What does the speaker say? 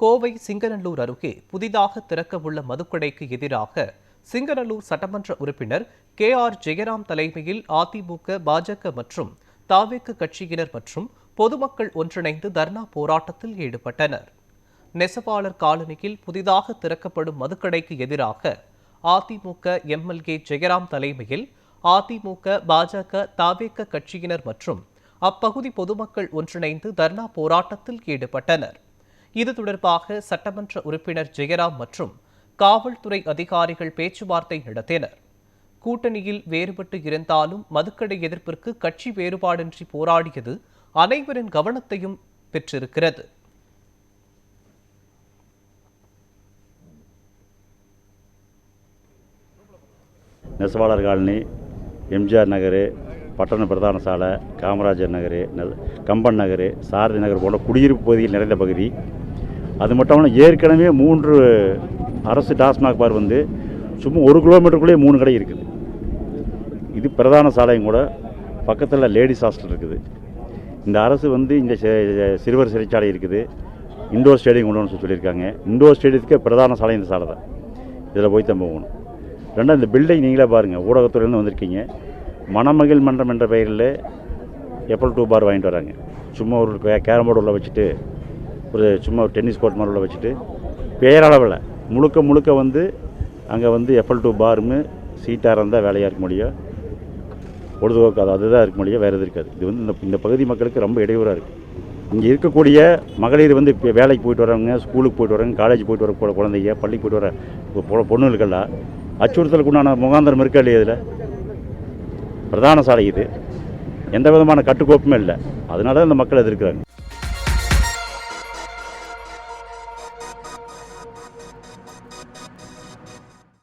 கோவை சிங்கநல்லூர் அருகே புதிதாக திறக்கவுள்ள மதுக்கடைக்கு எதிராக சிங்கநல்லூர் சட்டமன்ற உறுப்பினர் கே ஆர் ஜெயராம் தலைமையில் அதிமுக பாஜக மற்றும் தாவேக்கு கட்சியினர் மற்றும் பொதுமக்கள் ஒன்றிணைந்து தர்ணா போராட்டத்தில் ஈடுபட்டனர். நெசவாளர் காலனியில் புதிதாக திறக்கப்படும் மதுக்கடைக்கு எதிராக அதிமுக எம்எல்ஏ ஜெயராம் தலைமையில் அதிமுக பாஜக தாவேக்க கட்சியினர் மற்றும் அப்பகுதி பொதுமக்கள் ஒன்றிணைந்து தர்ணா போராட்டத்தில் ஈடுபட்டனர். இது தொடர்பாக சட்டமன்ற உறுப்பினர் ஜெயராம் மற்றும் காவல்துறை அதிகாரிகள் பேச்சுவார்த்தை நடத்தினர். கூட்டணியில் வேறுபட்டு இருந்தாலும் மதுக்கடை எதிர்ப்பிற்கு கட்சி வேறுபாடின்றி போராடியது அனைவரின் கவனத்தையும் பெற்றிருக்கிறது. நெசவாளர் காலனி எம்ஜிஆர் நகர் பட்டண பிரதான சாலை காமராஜர் நகர் கம்பன் நகர் சாரதி நகர் போன்ற குடியிருப்பு பகுதியில் நிறைந்த பகுதி அது மட்டும் இல்லாமல் ஏற்கனவே மூன்று அரசு டாஸ்மாக் பார் வந்து சும்மா ஒரு கிலோமீட்டருக்குள்ளேயே மூணு கடை இருக்குது. இது பிரதான சாலையும் கூட. பக்கத்தில் லேடிஸ் ஹாஸ்டல் இருக்குது. இந்த அரசு வந்து இங்கே சிறுவர் சிறைச்சாலை இருக்குது. இண்டோர் ஸ்டேடியம் கொண்டு வந்து சொல்லியிருக்காங்க. இண்டோர் ஸ்டேடியத்துக்கே பிரதான சாலை இந்த சாலை தான். இதில் போய் தான் போகணும். ரெண்டாவது இந்த பில்டிங் நீங்களே பாருங்கள் ஊடகத்துறையிலேருந்து வந்திருக்கீங்க. மணமகிழ் மன்றம் என்ற பெயரில் எப்பல் டூ பார் வாங்கிட்டு வராங்க. சும்மா ஒரு கே- கேரம் போர்டு உள்ள வச்சுட்டு ஒரு சும்மா ஒரு டென்னிஸ் கோர்ட் மாதிரி உள்ள வச்சுட்டு பேரளவில் முழுக்க முழுக்க வந்து அங்கே வந்து எஃப்எல் டூ பாருன்னு சீட்டாக இருந்தால் வேலையாக இருக்க முடியும். பொழுதுபோக்கு அது அதுதான் இருக்க முடியும் வேறு எது இருக்காது. இது வந்து இந்த இந்த பகுதி மக்களுக்கு ரொம்ப இடையூறாக இருக்குது இங்கே இருக்கக்கூடிய மகளிர் வந்து இப்போ வேலைக்கு போயிட்டு வரவங்க ஸ்கூலுக்கு போயிட்டு வரவங்க காலேஜ் போயிட்டு வர குழந்தைங்க பள்ளிக்கு போயிட்டு வர பொண்ணுகளுக்கெல்லாம் அச்சுறுத்தலுக்கு உண்டான முகாந்திரம் இருக்கா இல்லையா இதில்? பிரதான சாலை இது. எந்த விதமான கட்டுக்கோப்புமே இல்லை. அதனால தான் இந்த மக்கள் எதிர்க்கிறாங்க.